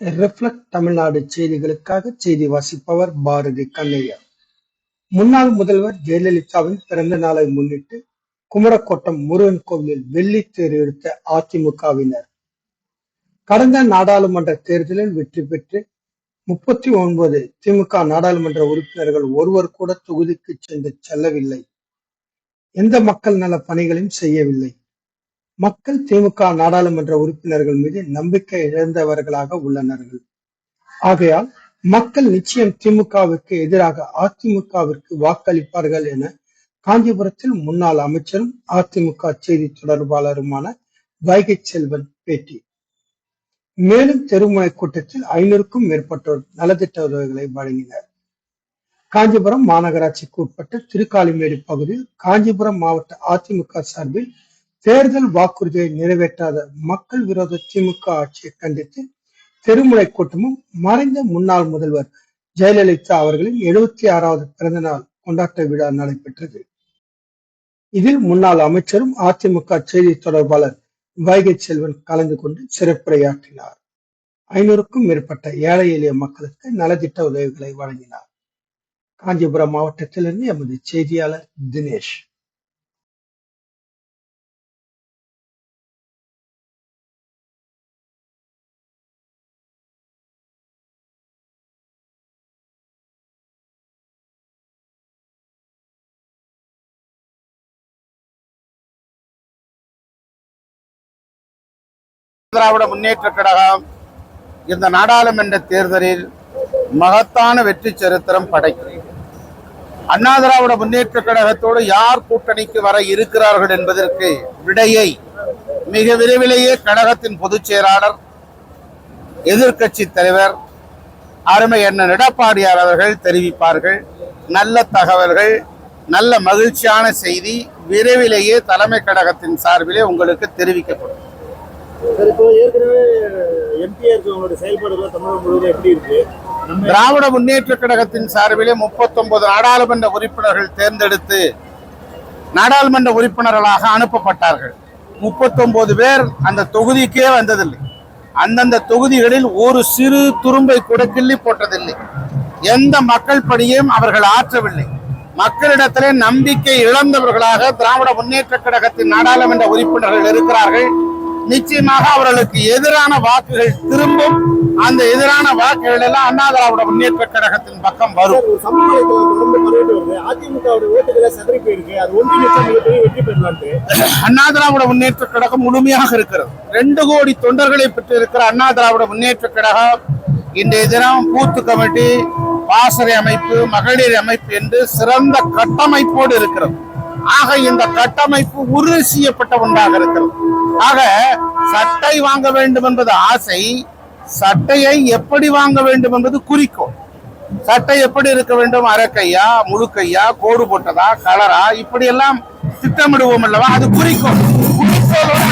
Reflect Tamil Nadu செய்திகளுக்காக செய்தி வாசிப்பவர் பாரதி கண்ணையா முன்னாள் முதல்வர் ஜெயலலிதாவின் பிறந்த நாளை முன்னிட்டு குமரக்கோட்டம் முருகன் கோவிலில் வெள்ளி தேர் எடுத்த அதிமுகவினர். கடந்த நாடாளுமன்ற தேர்தலில் வெற்றி பெற்று முப்பத்தி ஒன்பது திமுக நாடாளுமன்ற உறுப்பினர்கள் ஒருவர் கூட தொகுதிக்கு சென்று செல்லவில்லை. எந்த மக்கள் நல பணிகளையும் செய்யவில்லை. மக்கள் திமுக நாடாளுமன்ற உறுப்பினர்கள் மீது நம்பிக்கை இழந்தவர்களாக உள்ளனர்கள். ஆகையால் மக்கள் நிச்சயம் திமுகவிற்கு எதிராக அதிமுகவிற்கு வாக்களிப்பார்கள் என காஞ்சிபுரத்தில் முன்னாள் அமைச்சரும் அதிமுக செய்தி தொடர்பாளருமான வைகை செல்வன் பேட்டி. மேலும் தெருமுனை கூட்டத்தில் ஐநூறுக்கும் மேற்பட்டோர் நலத்திட்ட உதவிகளை வழங்கினர். காஞ்சிபுரம் மாநகராட்சிக்கு உட்பட்ட திருக்காலிமேடு பகுதியில் காஞ்சிபுரம் மாவட்ட அதிமுக சார்பில் தேர்தல் வாக்குறுதியை நிறைவேற்றாத மக்கள் விரோத திமுக ஆட்சியை கண்டித்து தெருமுனை கூட்டமும் மறைந்த முன்னாள் முதல்வர் ஜெயலலிதா அவர்களின் எழுபத்தி ஆறாவது பிறந்த நாள் கொண்டாட்ட விழா நடைபெற்றது. இதில் முன்னாள் அமைச்சரும் அதிமுக செய்தி தொடர்பாளர் வைகை செல்வன் கலந்து கொண்டு சிறப்புரையாற்றினார். ஐநூறுக்கும் மேற்பட்ட ஏழை எளிய மக்களுக்கு நலத்திட்ட உதவிகளை வழங்கினார். காஞ்சிபுரம் மாவட்டத்திலிருந்து எமது செய்தியாளர் தினேஷ். திராவிட முன்னேற்ற கழகம் இந்த நாடாளுமன்ற தேர்தலில் மகத்தான வெற்றி சரித்திரம் படைக்கும் அண்ணா திராவிட முன்னேற்ற கழகத்தோடு யார் கூட்டணிக்கு வர இருக்கிறார்கள் என்பதற்கு விடையை மிக விரைவிலேயே கழகத்தின் பொதுச் செயலாளர் தலைவர் அருமை என்ன எடப்பாடியார் அவர்கள் தெரிவிப்பார்கள். நல்ல தகவல்கள் நல்ல மகிழ்ச்சியான செய்தி விரைவிலேயே தலைமை கழகத்தின் சார்பிலே உங்களுக்கு தெரிவிக்கப்படும். சார் இப்போ ஏற்கனவே எம்பியா இருக்கவங்களோட செயல்பாடுகள் தமிழகம் முழுவதும் எப்படி இருக்கு? திராவிட முன்னேற்ற கழகத்தின் சார்பிலே 39 நாடாளுமன்ற உறுப்பினர்கள் தேர்ந்தெடுத்து நாடாளுமன்ற உறுப்பினர்களாக அனுப்பப்பட்டார்கள். 39 பேர் அந்த தொகுதிக்கே வந்ததில்லை. அந்தந்த தொகுதிகளில் ஒரு சிறு துரும்பை கூட கிள்ளி போட்டதில்லை. எந்த மக்கள் பணியையும் அவர்கள் ஆற்றவில்லை. மக்களிடத்திலே நம்பிக்கை இழந்தவர்களாக திராவிட முன்னேற்ற கழகத்தின் நாடாளுமன்ற உறுப்பினர்கள் இருக்கிறார்கள். நிச்சயமாக அவர்களுக்கு எதிரான வாக்குகள் திரும்பும். அந்த எதிரான வாக்குகள் எல்லாம் அண்ணா திராவிட முன்னேற்ற கழகத்தின் பக்கம் வரும். அண்ணா திராவிட முன்னேற்ற கழகம் முழுமையாக இருக்கிறது. ரெண்டு கோடி தொண்டர்களை பெற்றிருக்கிற அண்ணா திராவிட முன்னேற்ற கழகம் இன்றைய தினம் பூத்து கமிட்டி பாசறை அமைப்பு மகளிர் அமைப்பு என்று சிறந்த கட்டமைப்போடு இருக்கிறது. ஆக இந்த கட்டமைப்பு உறுதி செய்யப்பட்ட ஒன்றாக இருக்கிறது ஆக சட்டை வாங்க வேண்டும் என்பது ஆசை சட்டையை எப்படி வாங்க வேண்டும் என்பது குறிக்கோள். சட்டை எப்படி இருக்க வேண்டும்? அரைக்கையா முழுக்கையா கோடு போட்டதா கலரா இப்படி எல்லாம் திட்டமிடுவோம் அல்லவா? அது குறிக்கோள். குறிக்கோளோடு